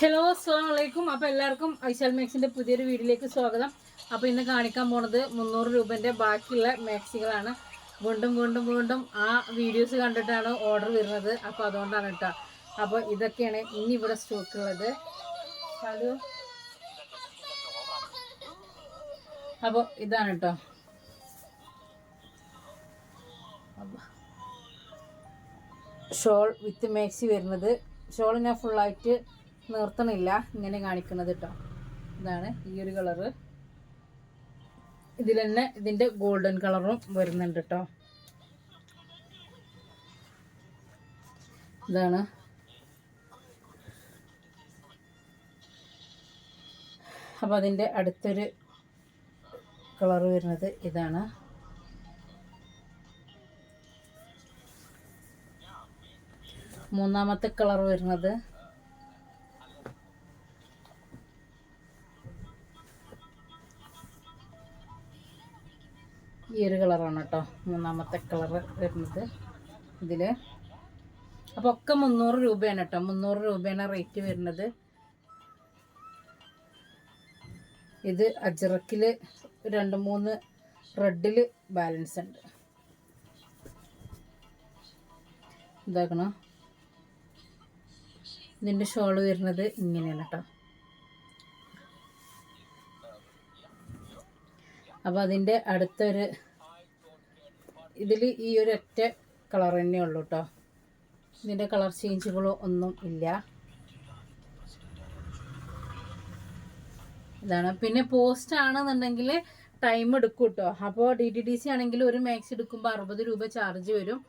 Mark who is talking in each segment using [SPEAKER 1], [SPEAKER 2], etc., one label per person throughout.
[SPEAKER 1] Hello അസ്സാം വലൈക്കും അപ്പോൾ എല്ലാവർക്കും ഐശാൽ മാക്സിന്റെ പുതിയൊരു വീഡിയോയിലേക്ക് സ്വാഗതം. അപ്പോൾ ഇന്ന് കാണിക്കാൻ പോണത് മുന്നൂറ് രൂപേന്റെ ബാക്കിയുള്ള മാക്സികളാണ്. വീണ്ടും വീണ്ടും വീണ്ടും ആ വീഡിയോസ് കണ്ടിട്ടാണ് ഓർഡർ വരുന്നത്. അപ്പോൾ അതുകൊണ്ടാണ് കേട്ടോ അപ്പോൾ ഇതൊക്കെയാണ് ഇനി ഇവിടെ സ്റ്റോക്ക് ഉള്ളത്. ഹലോ? അപ്പോൾ ഇതാണ് കേട്ടോ ഷോൾ വിത്ത് മാക്സി വരുന്നത്. ഷോൾ ഞാൻ ഫുള്ളായിട്ട് നിർത്തണില്ല. ഇങ്ങനെ കാണിക്കുന്നത് കേട്ടോ ഇതാണ് ഈ ഒരു കളറ്. ഇതിൽ തന്നെ ഇതിന്റെ ഗോൾഡൻ കളറും വരുന്നുണ്ട് കേട്ടോ ഇതാണ്. അപ്പോൾ അതിന്റെ അടുത്തൊരു കളർ വരുന്നത് ഇതാണ്. മൂന്നാമത്തെ കളർ വരുന്നത് മൂന്നാമത്തെ കളർ വരുന്നത്. ഇതിൽ അപ്പോൾ ഒക്കെ മുന്നൂറ് രൂപയാണ് കേട്ടോ മുന്നൂറ് രൂപയാണ് റേറ്റ് വരുന്നത്. ഇത് അജറക്കിൽ രണ്ട് മൂന്ന് റെഡിൽ ബാലൻസ് ഉണ്ട്. ഇതാക്കണം? ഇതിന്റെ ഷോൾ വരുന്നത് ഇങ്ങനെയാണ് കേട്ടോ അപ്പോൾ അതിന്റെ അടുത്തൊരു ഇതിൽ ഈ ഒരു ഒറ്റ കളർ തന്നെ ഉള്ളൂ കേട്ടോ ഇതിന്റെ കളർ ചേഞ്ചുകളോ ഒന്നും ഇല്ല. ഇതാണ്. പിന്നെ പോസ്റ്റ് ആണെന്നുണ്ടെങ്കിൽ ടൈം എടുക്കും കേട്ടോ അപ്പോൾ ഡി ടി ഡി സി ആണെങ്കിൽ ഒരു മാക്സ് എടുക്കുമ്പോൾ അറുപത് രൂപ ചാർജ് വരും.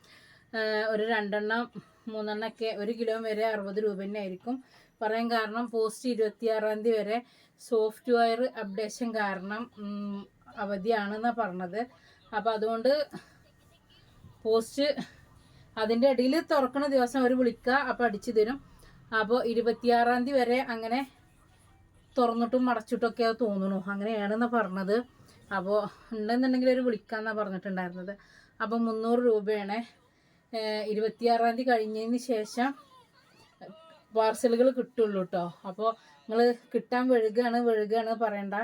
[SPEAKER 1] ഒരു രണ്ടെണ്ണം മൂന്നെണ്ണമൊക്കെ ഒരു കിലോ വരെ അറുപത് രൂപ തന്നെ ആയിരിക്കും. പറയാൻ കാരണം പോസ്റ്റ് ഇരുപത്തിയാറാം തീയതി വരെ സോഫ്റ്റ്വെയർ അപ്ഡേഷൻ കാരണം അവധിയാണെന്നാണ് പറഞ്ഞത്. അപ്പോൾ അതുകൊണ്ട് പോസ്റ്റ് അതിന്റെ ഇടയിൽ തുറക്കുന്ന ദിവസം അവർ വിളിക്കുക അപ്പോൾ അടിച്ചു തരും. അപ്പോൾ ഇരുപത്തിയാറാം തീയതി വരെ അങ്ങനെ തുറന്നിട്ടും അടച്ചിട്ടൊക്കെ തോന്നുന്നു. അങ്ങനെയാണെന്ന് പറഞ്ഞത്. അപ്പോൾ ഉണ്ടെന്നുണ്ടെങ്കിൽ ഒരു വിളിക്കാമെന്നാണ് പറഞ്ഞിട്ടുണ്ടായിരുന്നത്. അപ്പോൾ മുന്നൂറ് രൂപയാണ്. ഇരുപത്തിയാറാം തീയതി കഴിഞ്ഞതിന് ശേഷം പാർസലുകൾ കിട്ടുള്ളൂ കേട്ടോ അപ്പോൾ നിങ്ങൾ കിട്ടാൻ വെഴുകാണ് വെഴുകാണ് പറയണ്ട.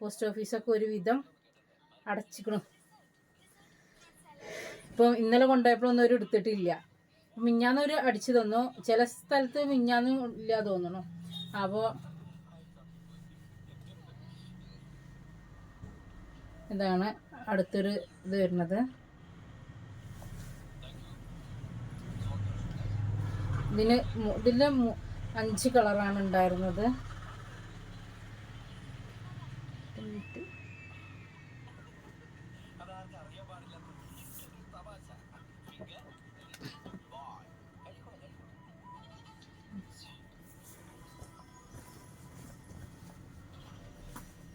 [SPEAKER 1] പോസ്റ്റ് ഓഫീസൊക്കെ ഒരുവിധം അടച്ചിക്കണം. ഇപ്പം ഇന്നലെ കൊണ്ടുപോയപ്പോഴൊന്നും ഒരു എടുത്തിട്ടില്ല. മിഞ്ഞാന്നൊരു അടിച്ചു തന്നു. ചില സ്ഥലത്ത് മിഞ്ഞാന്നും ഇല്ല തോന്നണു. അപ്പോൾ ഇതാണ് അടുത്തൊരു ഇത് വരുന്നത്. ഇതിന് മു- അഞ്ച് കളറാണ് ഉണ്ടായിരുന്നത്.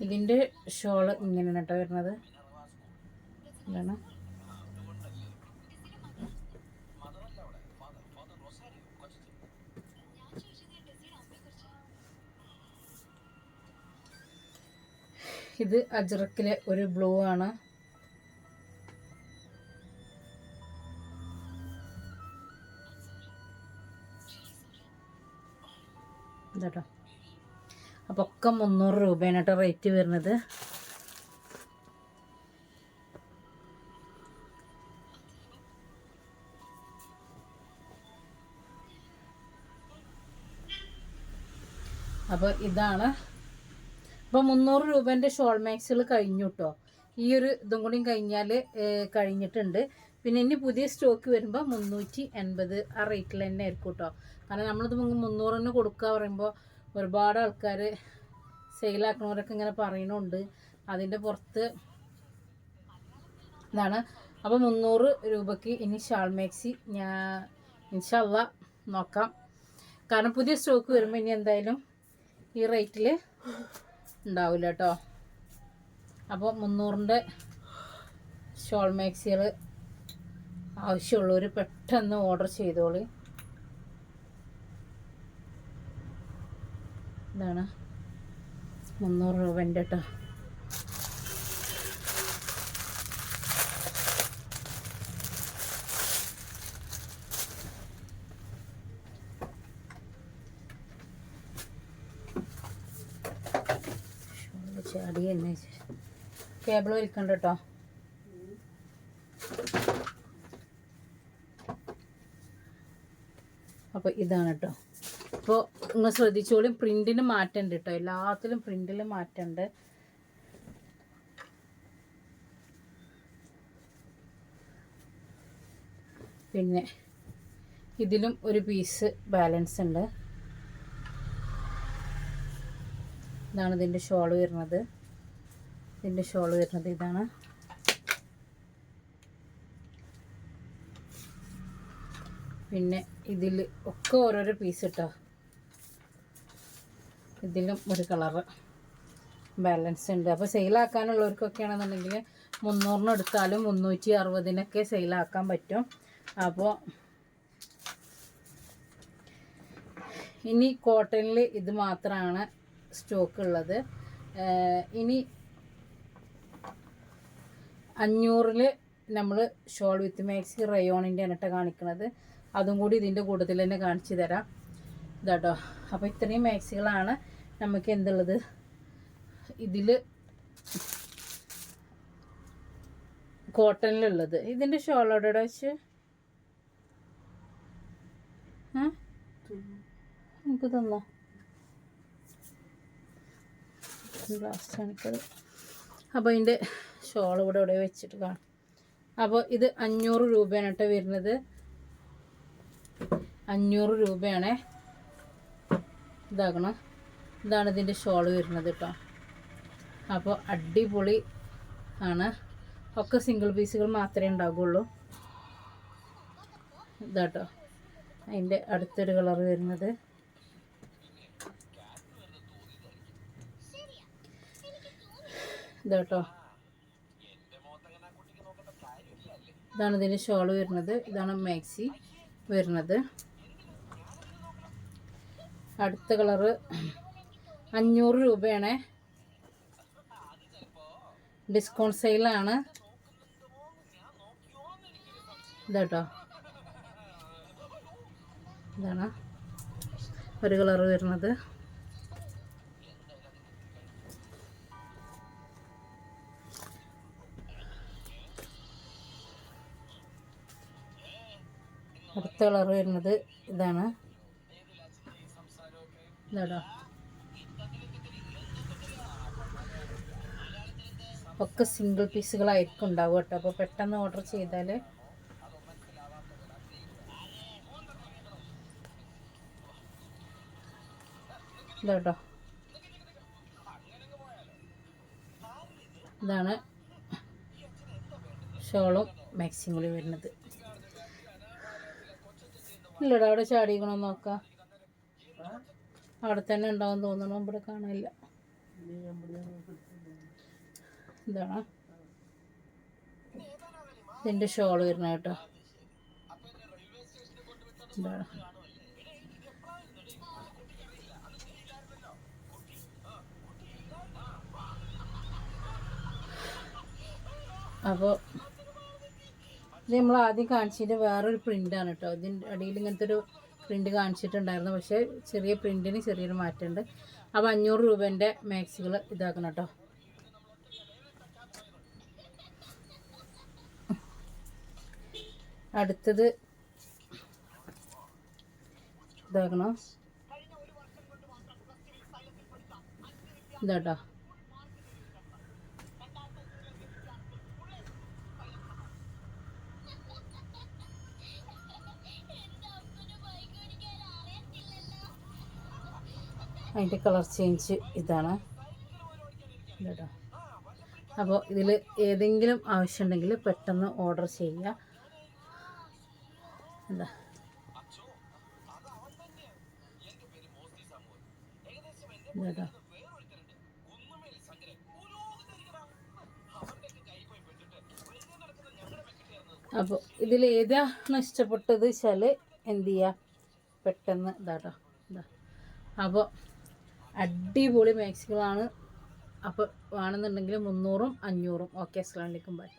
[SPEAKER 1] ഇതിന്റെ ഷോൾ ഇങ്ങനെയാണ് കേട്ടോ വരുന്നത്. ഇത് അജ്രക്കിലെ ഒരു ബ്ലൂ ആണ്. ഇതാട്ടോ. അപ്പോൾ ഒക്കെ മുന്നൂറ് രൂപയാണ് കേട്ടോ റേറ്റ് വരുന്നത്. അപ്പോൾ ഇതാണ്. അപ്പോൾ മുന്നൂറ് രൂപേന്റെ ഷോൾ മാക്സുകൾ കഴിഞ്ഞു കേട്ടോ ഈ ഒരു ഇതും കൂടിയും കഴിഞ്ഞാൽ കഴിഞ്ഞിട്ടുണ്ട്. പിന്നെ ഇനി പുതിയ സ്റ്റോക്ക് വരുമ്പോൾ മുന്നൂറ്റി എൺപത് ആ റേറ്റിൽ തന്നെ ആയിരിക്കും കേട്ടോ കാരണം നമ്മളിത് മുന്നൂറിന് കൊടുക്കുക പറയുമ്പോൾ ഒരുപാട് ആൾക്കാർ സെയിലാക്കണവരൊക്കെ ഇങ്ങനെ പറയണുണ്ട്. അതിന്റെ പുറത്ത് ഇതാണ്. അപ്പോൾ മുന്നൂറ് രൂപയ്ക്ക് ഇനി ഷാൾ മാക്സി ഞാൻ ഇൻഷല്ല നോക്കാം. കാരണം പുതിയ സ്റ്റോക്ക് വരുമ്പോൾ ഇനി എന്തായാലും ഈ റേറ്റിൽ ഉണ്ടാവില്ല കേട്ടോ അപ്പോൾ മുന്നൂറിന്റെ ഷോൾ മാക്സികൾ ആവശ്യമുള്ളവർ പെട്ടെന്ന് ഓർഡർ ചെയ്തോളി. ഇതാണ് മുന്നൂറ് രൂപന്റെ കേട്ടോ ചാടി എന്ന് കേബിൾ വലിക്കണ്ട കേട്ടോ അപ്പോൾ ഇതാണ് കേട്ടോ അപ്പോൾ നിങ്ങൾ ശ്രദ്ധിച്ചോളും പ്രിന്റിന് മാറ്റമുണ്ട് കേട്ടോ എല്ലാത്തിലും പ്രിന്റിൽ മാറ്റമുണ്ട് പിന്നെ ഇതിലും ഒരു പീസ് ബാലൻസ് ഉണ്ട്. ഇതാണ് ഇതിന്റെ ഷോൾ വരുന്നത്. ഇതിന്റെ ഷോൾ വരുന്നത് ഇതാണ്. പിന്നെ ഇതിൽ ഒക്കെ ഓരോരോ പീസ് ഇട്ടോ. ഇതിലും ഒരു കളറ് ബാലൻസ് ഉണ്ട്. അപ്പോൾ സെയിലാക്കാനുള്ളവർക്കൊക്കെ ആണെന്നുണ്ടെങ്കിൽ മുന്നൂറിന് എടുത്താലും മുന്നൂറ്റി അറുപതിനൊക്കെ സെയിലാക്കാൻ പറ്റും. അപ്പോൾ ഇനി കോട്ടണിൽ ഇത് മാത്രമാണ് സ്റ്റോക്ക് ഉള്ളത്. ഇനി അഞ്ഞൂറിൽ നമ്മൾ ഷോൾ വിത്ത് മാക്സി റയോണിന്റെ കേട്ടോ കാണിക്കുന്നത് അതും കൂടി ഇതിന്റെ കൂട്ടത്തിൽ തന്നെ കാണിച്ചു തരാം. ഇതാട്ടോ. അപ്പോൾ ഇത്രയും മാക്സികളാണ് നമുക്ക് എന്തുള്ളത്? ഇതിൽ കോട്ടണിലുള്ളത്. ഇതിന്റെ ഷോളോടെ വെച്ച്? നമുക്ക് തന്നോ? ലാസ്റ്റ് കാണിക്കത് അപ്പോൾ ഇതിന്റെ ഷോൾ ഇവിടെ ഇവിടെ വെച്ചിട്ട് കാണാം അപ്പോൾ ഇത് അഞ്ഞൂറ് രൂപയാണ് കേട്ടോ വരുന്നത്. അഞ്ഞൂറ് രൂപയാണേ. ഇതാക്കണം ഇതാണ് ഇതിന്റെ ഷോൾ വരുന്നത് കേട്ടോ അപ്പോൾ അടിപൊളി ആണ്. ഒക്കെ സിംഗിൾ പീസുകൾ മാത്രമേ ഉണ്ടാകുള്ളൂ ഇതാട്ടോ അതിന്റെ അടുത്തൊരു കളർ വരുന്നത്. ഇതാട്ടോ ഇതാണ് ഇതിന്റെ ഷോൾ വരുന്നത്. ഇതാണ് മാക്സി വരുന്നത്. അടുത്ത കളറ് അഞ്ഞൂറ് രൂപയാണ്. ഡിസ്കൗണ്ട് സെയിലാണ്. ഇതാട്ടോ. ഇതാണ് ഒരു കളറ് വരുന്നത്. അടുത്ത കളർ വരുന്നത് ഇതാണ്. ഇതാടോ. ഒക്കെ സിംഗിൾ പീസുകളായിരിക്കും ഉണ്ടാവും കേട്ടോ. അപ്പോൾ പെട്ടെന്ന് ഓർഡർ ചെയ്താൽ ഇതാട്ടോ. ഇതാണ് ഷോളും മാക്സിം വരുന്നത്. ഇല്ലടാ അവിടെ ചാടിക്കണോ നോക്കാം. അവിടെ തന്നെ ഉണ്ടാവും തോന്നണം ഇവിടെ കാണില്ല ഇതാണ്? ഇതിന്റെ ഷോൾ വരുന്ന കേട്ടോ. ഇതാണ്. അപ്പോൾ ഇത് നമ്മൾ ആദ്യം കാണിച്ചതിന്റെ വേറൊരു പ്രിന്റാണ് കേട്ടോ ഇതിന്റെ അടിയിൽ ഇങ്ങനത്തെ ഒരു പ്രിന്റ് കാണിച്ചിട്ടുണ്ടായിരുന്നു. പക്ഷേ ചെറിയ പ്രിന്റിന് ചെറിയൊരു മാറ്റമുണ്ട്. അപ്പോൾ അഞ്ഞൂറ് രൂപേന്റെ മാക്സികൾ ഇതാക്കണം കേട്ടോ അടുത്തത് ഇതാക്കണം. ഇതാട്ടോ അതിന്റെ കളർ ചേഞ്ച് ഇതാണ്. കേട്ടോ അപ്പോൾ ഇതിൽ ഏതെങ്കിലും ആവശ്യമുണ്ടെങ്കിൽ പെട്ടെന്ന് ഓർഡർ ചെയ്യുക. എന്താ? കേട്ടോ അപ്പോൾ ഇതിൽ ഏതാണ് ഇഷ്ടപ്പെട്ടത് വെച്ചാൽ എന്ത് ചെയ്യുക? പെട്ടെന്ന് ഇതാട്ടോ. ഇതാ. അപ്പോൾ അടിപൊളി മാക്സികളാണ് അപ്പോൾ വേണമെന്നുണ്ടെങ്കിൽ മുന്നൂറും അഞ്ഞൂറും. ഓക്കെ അസ്സാം വലൈക്കും ബൈ